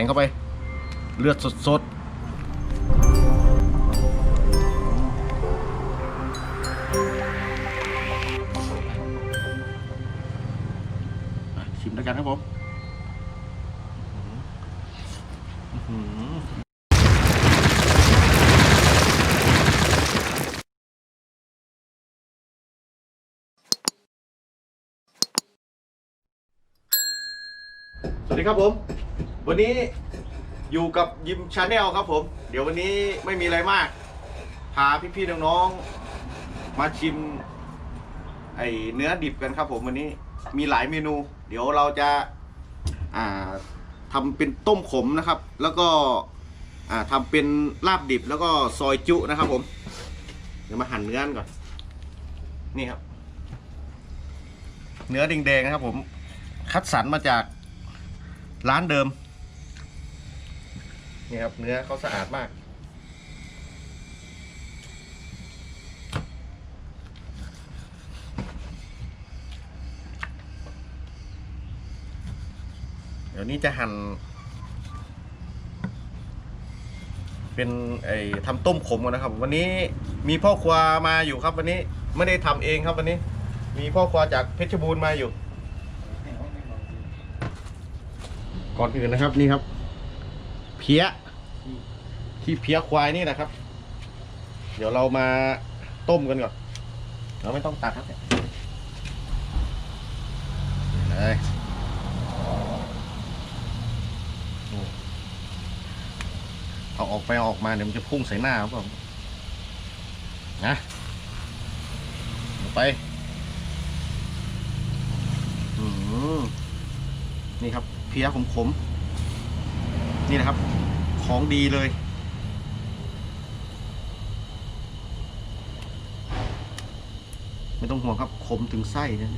งเข้าไป เลือดสดๆอะชิมแล้วกันครับผมอื้อหือสวัสดีครับผม วันนี้อยู่กับยิมชาแนลครับผม เดี๋ยววันนี้ไม่มีอะไรมาก พาพี่ๆน้องๆมาชิม ไอเนื้อดิบกันครับผมวันนี้มีหลายเมนู เดี๋ยวเราจะอ่าทำเป็นต้มขมนะครับ แล้วก็อ่าทำเป็นลาบดิบแล้วก็ซอยจุนะครับ ผม เดี๋ยวมาหั่นเนื้อกันก่อน นี่ครับ เนื้อแดงๆนะครับผม คัดสรรมาจากร้านเดิม นี่ครับเนื้อเขาสะอาดมาก เดี๋ยวนี้จะหั่นเป็นไอ้ทำต้มขมก่อนนะครับ วันนี้มีพ่อครัวมาอยู่ครับ วันนี้ไม่ได้ทำเองครับวันนี้ มีพ่อครัวจากเพชรบูรณ์มาอยู่ ก่อนอื่นนะครับนี่ครับ พี้ยที่เพี้ยควายนี่นะครับ เดี๋ยวเรามาต้มกันก่อน เราไม่ต้องตัดครับเนี่ยเลยเอาออกไปเอาออกมาเดี๋ยวมันจะพุ่งใส่หน้าครับผมนะไปนี่ครับเพี้ยขมๆนี่นะครับ ของดีเลย ไม่ต้องห่วงครับขมถึงไส้นะ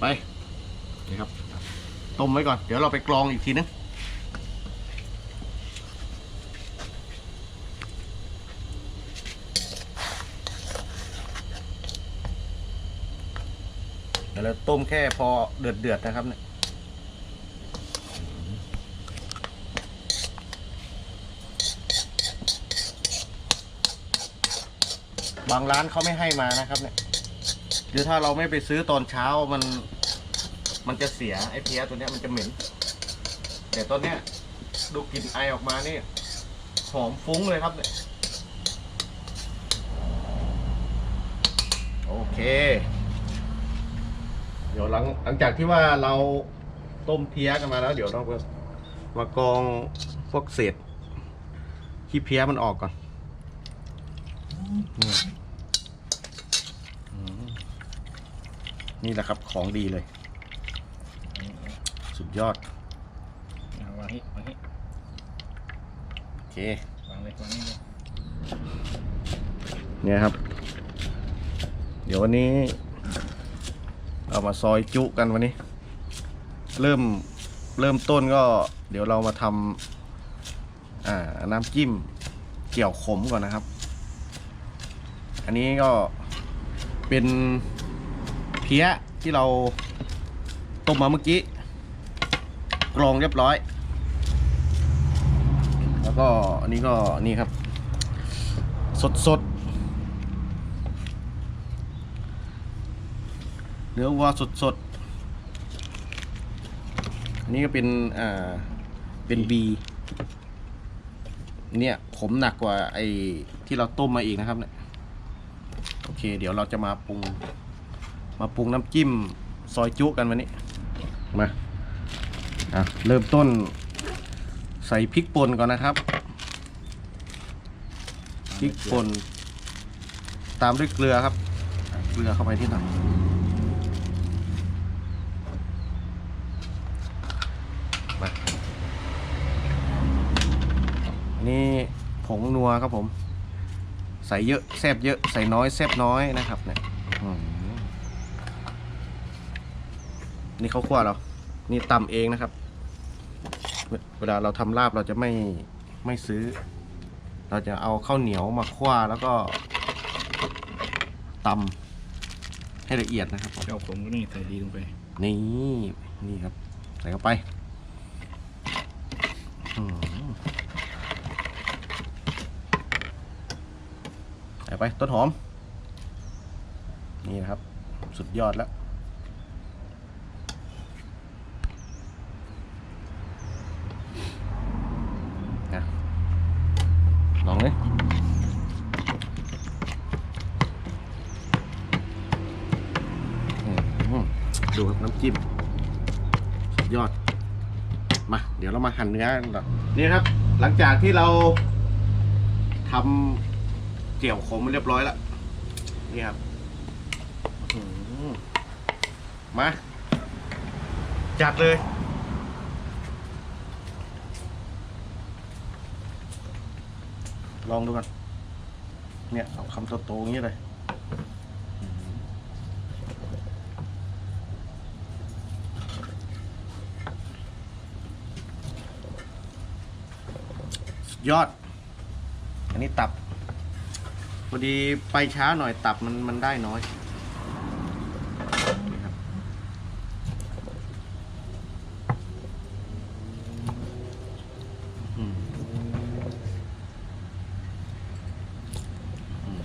ไป นี่ครับ ต้มไว้ก่อน เดี๋ยวเราไปกรองอีกทีนึง ดี๋ยวเราต้มแค่พอเดือดเดือดๆนะครับเนี่ยบางร้านเขาไม่ให้มานะครับเนี่ยหรือถ้าเราไม่ไปซื้อตอนเช้ามันมันจะเสียไอ้เพี้ยตัวเนี้ยมันจะเหม็น แต่ตอนเนี้ยดูกลิ่นไอออกมานี่หอมฟุ้งเลยครับเนี่ยโอเค เดี๋ยวหลังหลังจากที่ว่าเราต้มเพี้ยกันมาแล้ว เดี๋ยวเรามากรองพวกเศษขี้เพี้ยมันออกก่อนนี่อืมนี่แหละครับของดีเลย สุดยอดเอาวางนี่วางนี่โอเควางเลยวางนี่เลยเนี่ยครับ เดี๋ยววันนี้ เรามาซอยจุกันวันนี้ เริ่มเริ่มต้นก็ เดี๋ยวเรามาทำอ่าน้ำจิ้มเกี่ยวขมก่อนนะครับ อันนี้ก็เป็นเพี้ยที่เราต้มมาเมื่อกี้กรองเรียบร้อย แล้วก็อันนี้ก็นี่ครับ สดสด เนื้อวัวสดสดๆอันนี้ก็เป็นอ่าเป็นบีเนี่ยขมหนักกว่าไอ้ที่เราต้มมาอีกนะครับเนี่ยโอเค เดี๋ยวเราจะมาปรุง มาปรุงน้ำจิ้มซอยจุกันวันนี้มาอะเริ่มต้นใส่พริกป่นก่อนนะครับพริกป่นตามด้วยเกลือครับ เกลือเข้าไปที่หน่อย อันนี่ผงนัวครับผม ใส่เยอะแซบเยอะใส่น้อยแซบน้อยนะครับเนี่ยอื้อหือนี่เขาวคั่วเรา นี่ตำเองนะครับเวเวลาเราทำลาบเราจะไม่ไม่ซื้อ เราจะเอาข้าวเหนียวมาคว้าแล้วก็ตำให้ละเอียดนะครับผมเจ้าผมก็นี่ใส่ดีลงไป นี่ นี่ครับ ใส่เข้าไป อืมใส่ ไปต้นหอม นี่นะครับ สุดยอดแล้วนะลองเลยดูครับน้ำจิ้มสุดยอด มา เดี๋ยวเรามาหั่นเนื้อกันก่อนนี่ครับ หลังจากที่เราทำ เจียวขมเรียบร้อยแล้วนี่ครับมา จัดเลยลองดูกัน เนี่ย เอาคำโตๆอย่างนี้เลย ยอด อันนี้ตับ พอดีไปช้าหน่อยตับมันมันได้น้อยนี่ครับอืมอืม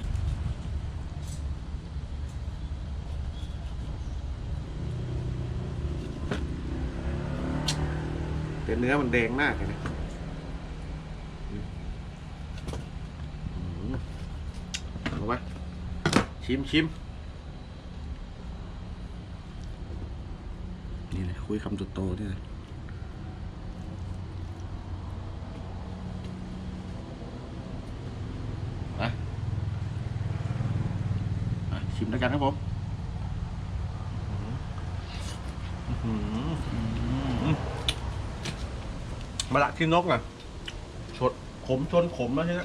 แต่เนื้อมันแดงมากเลยนะ เอาไป ชิมชิมนี่เลยคุยคำโตๆนี่เลยมาชิมแล้วยกันครับผมมาละที่นกอะชดขมชนขมแล้วใช่ไหม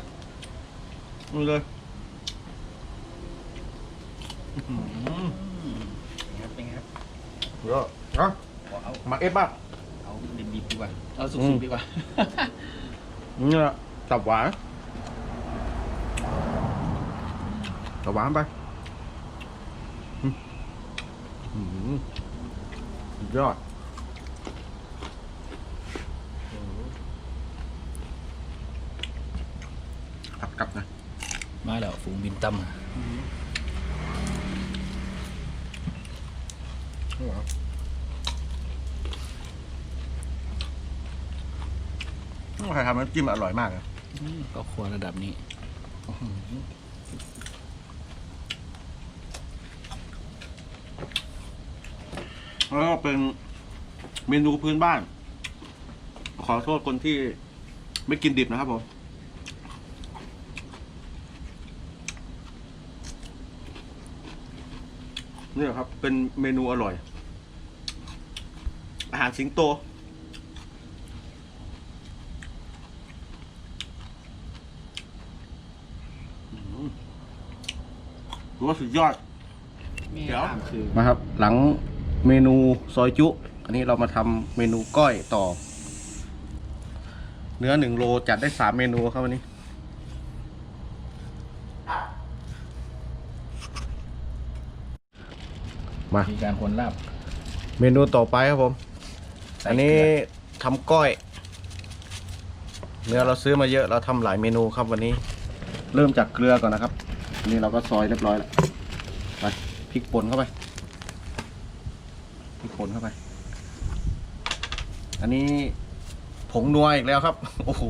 นี่เลย อื้อหือ เป็นไง ครับเป็นไงครับเยอะนะเอาเอามาเอฟบ้างเอาดิบๆดีกว่า เอาสุอืกมๆดีกว่า นี่แหละตับหวานตับหวานไปอืมอื้อหือสุดยอดกลับกลับนะมาแล้วฝูงบินตั้ม ใครทำน้ำจิ้มอร่อยมากเลยก็ครัวระดับนี้ แล้วก็เป็นเมนูพื้นบ้าน ขอโทษคนที่ไม่กินดิบนะครับผมนี่แหละครับ เป็นเมนูอร่อย อาหารสิงโตอืมถือว่าสุดยอด เดี๋ยวคือมาครับ หลังเมนูซอยจุ อันนี้เรามาทำเมนูก้อยต่อ เนื้อหนึ่งโลจัดได้สามเมนูครับวันนี้ มา มีการคนลาบ เมนูต่อไปครับผม ใส่อันนี้เกลืทำก้อย เนื้อเราซื้อมาเยอะเราทำหลายเมนูครับวันนี้ เริ่มจากเกลือก่อนนะครับอันนี้เราก็ซอยเรียบร้อยแล้วไปพริกป่นเข้าไปพริกป่นเข้าไป อันนี้ผงนัวอีกแล้วครับ โอ้โห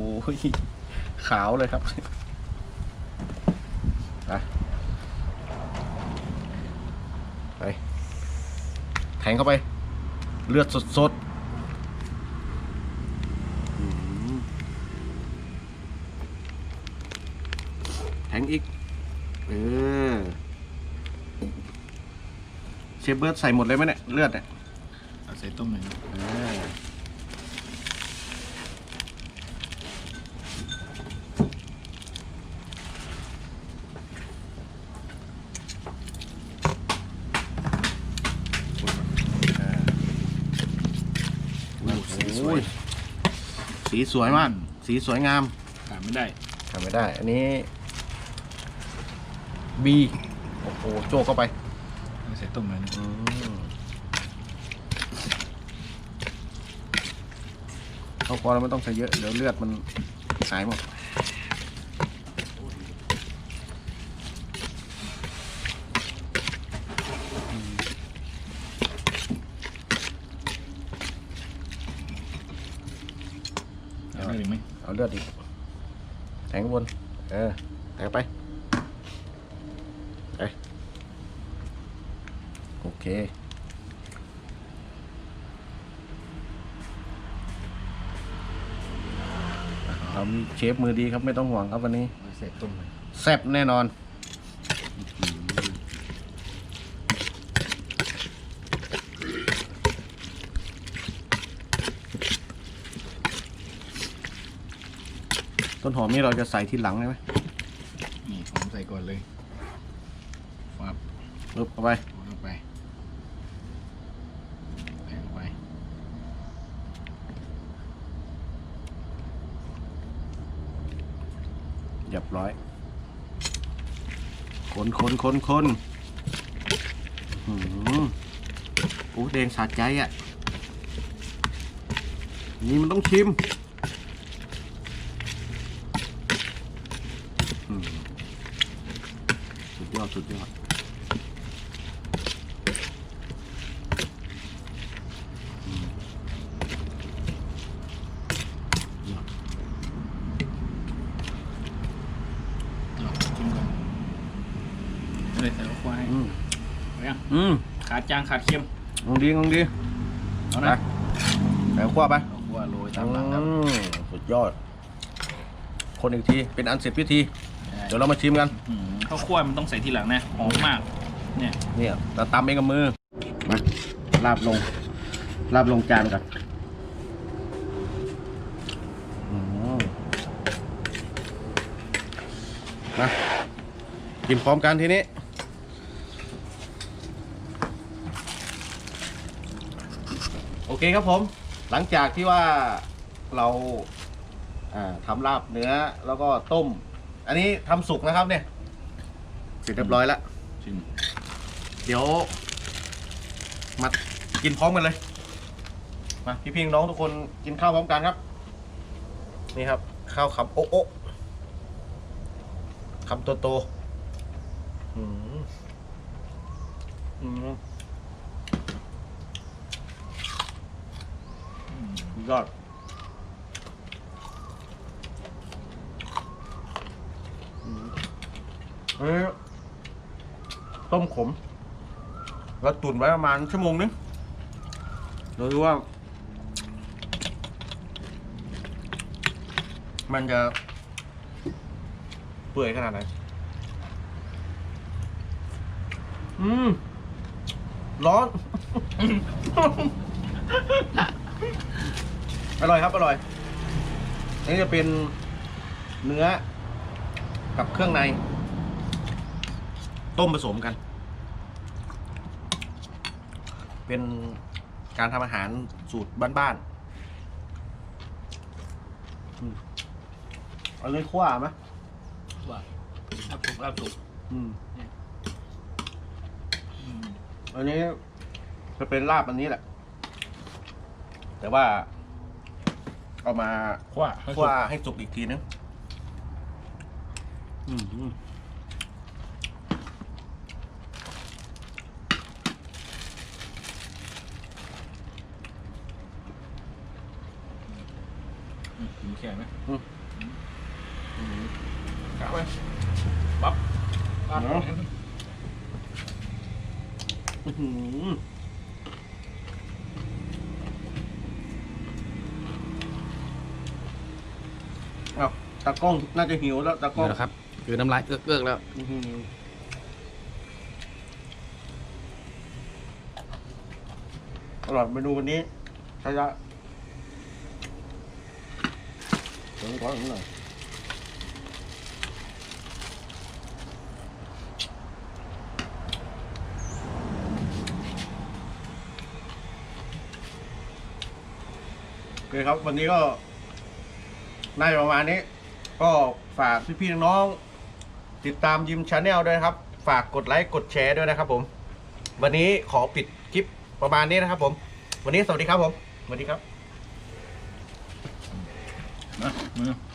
ขาวเลยครับไปไปแทงเข้าไป เลือดสดๆอืมแทงอีก เออ เช ฟเบิร์ดใส่หมดเลยไหมเนี่ย เลือดเนี่ยเอาใส่ต้มหน่อยนะเออโอ้โหสีสวยมาก สีสวยงามขาดไม่ได้ทำไม่ได้ อันนี้บีโอ้โหโจกเข้าไป เอาใส่ต้มหน่อยหนึงอืมเอาพอแล้วไม่ต้องใส่เยอะ เดี๋ยวเลือดมันหายหมดเอาได้หรือไม่เอาเลือดอีกแทงข้างบน เออแทงไปไป โอ เค เรามีเชฟมือดีครับไม่ต้องห่วงครับวันนี้เอาใส่ต้มหน่อยแซ่บแน่นอน ต้นหอมนี่เราจะใส่ทีหลังได้ไหมนี่ผมใส่ก่อนเลยฟับปึ๊บเข้าไป เอาเข้าไปใส่เข้าไป เรียบร้อย คนคนอืมโอ้แดงสาใจอะ นี่มันต้องชิมสุดยอดสุดยอด เอาชิมก่อนไม่ได้ใส่ข้าวควาย อืม เอายัง อืม ขาด จางขาดเค็มงงดีงงดีเอาไปนะใส่ขั้วไปเอาคั่วโรยตามหลังครับอืมสุดยอด คนอีกที เป็นอันเสร็จพิธี เดี๋ยวเรามาชิมกัน อืมข้าวคั่วมันต้องใส่ทีหลังนะหอมมาก เนี่ยเนี่ยเราตำเองกับมือ มาลาบลง ลาบลงจานกันอืมมากินพร้อมกันทีนี้ โอเคครับผม หลังจากที่ว่าเราอ่าทำลาบเนื้อแล้วก็ต้ม อันนี้ทำสุกนะครับเนี่ยเสร็จเรียบร้อยแล้วชิมเดี๋ยว มากินพร้อมกันเลย มาพี่พิงน้องทุกคนกินข้าวพร้อมกันครับ นี่ครับ ข้าวคำโอ๊ะโอ๊ะคำโตโตอืมอืม ยอดอืมเฮ้ยต้มขมเราตุนไว้ประมาณชั่วโมงนึงเราดูว่า มันจะเปื่อยขนาดไหน อืม ร้อน อร่อยครับอร่อยนี่จะเป็นเนื้อกับเครื่องใน ต้มผสมกัน เป็นการทำอาหารสูตรบ้านๆอืมเอาเลยขั้วไหมว่าลาบสุกลาบสุกอืมอืม อันนี้จะเป็นลาบอันนี้แหละ แต่ว่า เอามาคั่วให้สุคั่วกให้สุกอีกทีนึงอืมอืมอืมกินแค่ไหมอืมกะไว้ปั๊บปั๊บเนาะอื้อหือ อาตากล้องน่าจะหิวแล้วตากล้องนี่แหละครับ คือน้ำลายเอื้อกๆแล้ว อื้อหืออร่อยเมนูวันนี้ใช่ละเดี๋ยวขออีกหน่อยโอเคครับ วันนี้ก็ น่าจะประมาณนี้ ก็ฝากพี่ๆน้องๆติดตามยิมชาแนลด้วยนะครับ ฝากกดไลค์กดแชร์ด้วยนะครับ ผม วันนี้ขอปิดคลิปประมาณนี้นะครับ ผม วันนี้สวัสดีครับผมสวัสดีครับ นะมือ